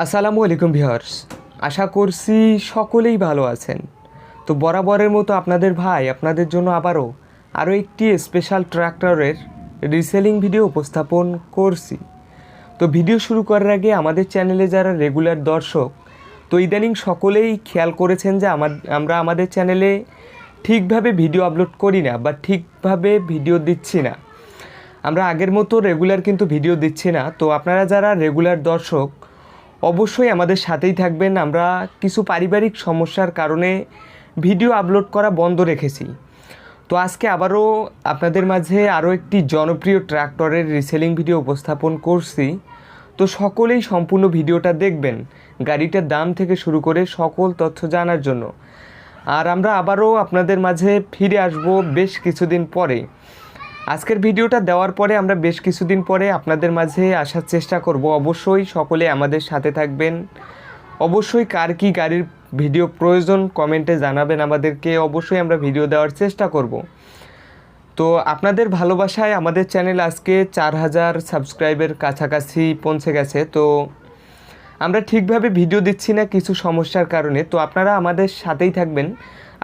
আসসালামু আলাইকুম ভিউয়ার্স। আশা করছি সকলেই ভালো আছেন। তো বরাবরের মতো আপনাদের ভাই, আপনাদের জন্য আবারও আরও একটি স্পেশাল ট্র্যাক্টরের রিসেলিং ভিডিও উপস্থাপন করছি। তো ভিডিও শুরু করার আগে আমাদের চ্যানেলে যারা রেগুলার দর্শক, তো ইদানিং সকলেই খেয়াল করেছেন যে আমার, আমরা আমাদের চ্যানেলে ঠিকভাবে ভিডিও আপলোড করি না বা ঠিকভাবে ভিডিও দিচ্ছি না। আমরা আগের মতো রেগুলার কিন্তু ভিডিও দিচ্ছি না। তো আপনারা যারা রেগুলার দর্শক অবশ্যই আমাদের সাথেই থাকবেন। আমরা কিছু পারিবারিক সমস্যার কারণে ভিডিও আপলোড করা বন্ধ রেখেছি। তো আজকে আবারও আপনাদের মাঝে আরও একটি জনপ্রিয় ট্রাক্টরের রিসেলিং ভিডিও উপস্থাপন করছি। তো সকলেই সম্পূর্ণ ভিডিওটা দেখবেন, গাড়িটার দাম থেকে শুরু করে সকল তথ্য জানার জন্য। আর আমরা আবারও আপনাদের মাঝে ফিরে আসব বেশ কিছুদিন পরে। আজকের ভিডিওটা দেওয়ার পরে আমরা বেশ কিছুদিন পরে আপনাদের মাঝে আসার চেষ্টা করব। অবশ্যই সকলে আমাদের সাথে থাকবেন। অবশ্যই কার কি গাড়ির ভিডিও প্রয়োজন কমেন্টে জানাবেন আমাদেরকে। অবশ্যই আমরা ভিডিও দেওয়ার চেষ্টা করব। তো আপনাদের ভালোবাসায় আমাদের চ্যানেল আজকে চার হাজার সাবস্ক্রাইবের কাছাকাছি পৌঁছে গেছে। তো আমরা ঠিকভাবে ভিডিও দিচ্ছি না কিছু সমস্যার কারণে। তো আপনারা আমাদের সাথেই থাকবেন।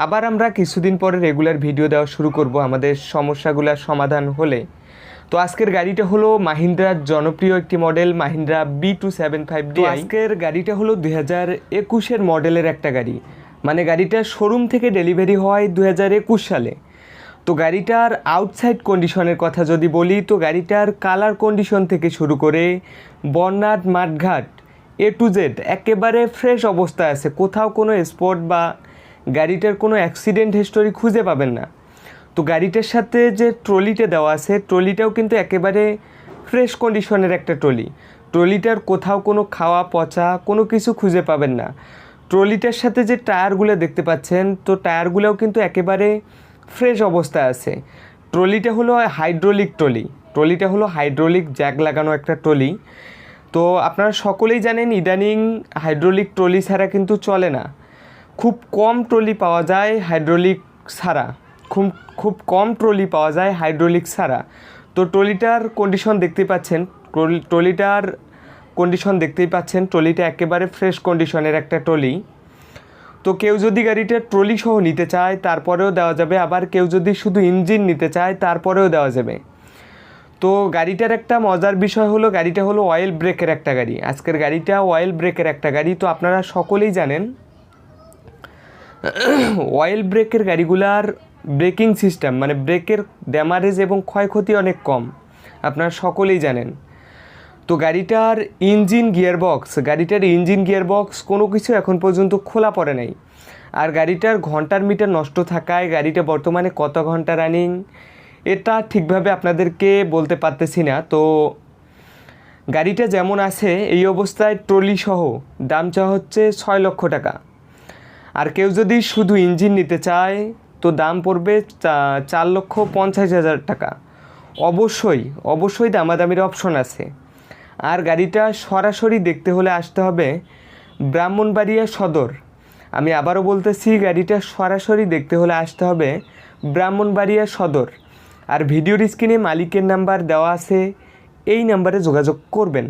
আবার আমরা কিছুদিন পরে রেগুলার ভিডিও দেওয়া শুরু করব আমাদের সমস্যাগুলোর সমাধান হলে। তো আজকের গাড়িটা হলো মাহিন্দ্রার জনপ্রিয় একটি model Mahindra B two seven five D আজকের গাড়িটা হলো দুই হাজার একুশের মডেলের একটা গাড়ি। মানে গাড়িটা শোরুম থেকে ডেলিভারি হয় দু হাজার একুশ সালে। তো গাড়িটার আউটসাইড কন্ডিশনের কথা যদি বলি, তো গাড়িটার কালার কন্ডিশন থেকে শুরু করে বর্ণাট মাঠঘাট এ টু জেড একেবারে ফ্রেশ অবস্থায় আছে। কোথাও কোনো স্পট বা গাড়িটার কোনো অ্যাক্সিডেন্ট হিস্টোরি খুঁজে পাবেন না। তো গাড়িটার সাথে যে ট্রলিটা দেওয়া আছে, ট্রলিটাও কিন্তু একেবারে ফ্রেশ কন্ডিশনের একটা ট্রলি। ট্রলিটার কোথাও কোনো খাওয়া, পচা, কোনো কিছু খুঁজে পাবেন না। ট্রলিটার সাথে যে টায়ারগুলো দেখতে পাচ্ছেন, তো টায়ারগুলোও কিন্তু একেবারে ফ্রেশ অবস্থায় আছে। ট্রলিটা হলো হাইড্রোলিক ট্রলি। ট্রলিটা হলো হাইড্রোলিক জ্যাক লাগানো একটা ট্রলি। তো আপনারা সকলেই জানেন, ইদানিং হাইড্রোলিক ট্রলি ছাড়া কিন্তু চলে না। খুব কম ট্রলি পাওয়া যায় হাইড্রোলিক ছাড়া খুব খুব কম ট্রলি পাওয়া যায় হাইড্রোলিক ছাড়া তো ট্রলিটার কন্ডিশন দেখতে পাচ্ছেন। ট্রলিটার কন্ডিশন দেখতেই পাচ্ছেন। ট্রলিটা একেবারে ফ্রেশ কন্ডিশনের একটা ট্রলি। তো কেউ যদি গাড়িটা ট্রলি সহ নিতে চায়, তারপরেও দেওয়া যাবে। আবার কেউ যদি শুধু ইঞ্জিন নিতে চায়, তারপরেও দেওয়া যাবে। তো গাড়িটার একটা মজার বিষয় হলো, গাড়িটা হলো অয়েল ব্রেকের একটা গাড়ি। আজকের গাড়িটা অয়েল ব্রেকের একটা গাড়ি। তো আপনারা সকলেই জানেন অয়েল ব্রেকের গাড়িগুলার ব্রেকিং সিস্টেম মানে ব্রেকের ড্যামারেজ এবং ক্ষয়ক্ষতি অনেক কম। আপনারা সকলেই জানেন। তো গাড়িটার ইঞ্জিন গিয়ারবক্স গাড়িটার ইঞ্জিন গিয়ারবক্স কোনো কিছু এখন পর্যন্ত খোলা পড়ে নাই। আর গাড়িটার ঘণ্টার মিটার নষ্ট থাকায় গাড়িটা বর্তমানে কত ঘণ্টা রানিং এটা ঠিকভাবে আপনাদেরকে বলতে পারতেছি না। তো গাড়িটা যেমন আছে, এই অবস্থায় ট্রলি সহ দাম চাওয়া হচ্ছে ছয় লক্ষ টাকা। আর কেউ যদি শুধু ইঞ্জিন নিতে চায়, তো দাম পড়বে চার লক্ষ পঞ্চাশ হাজার টাকা। অবশ্যই অবশ্যই দামাদামির অপশন আছে। আর গাড়িটা সরাসরি দেখতে হলে আসতে হবে ব্রাহ্মণবাড়িয়া সদর। আমি আবারও বলতেছি, গাড়িটা সরাসরি দেখতে হলে আসতে হবে ব্রাহ্মণবাড়িয়া সদর। আর ভিডিওর স্ক্রিনে মালিকের নাম্বার দেওয়া আছে, এই নাম্বারে যোগাযোগ করবেন।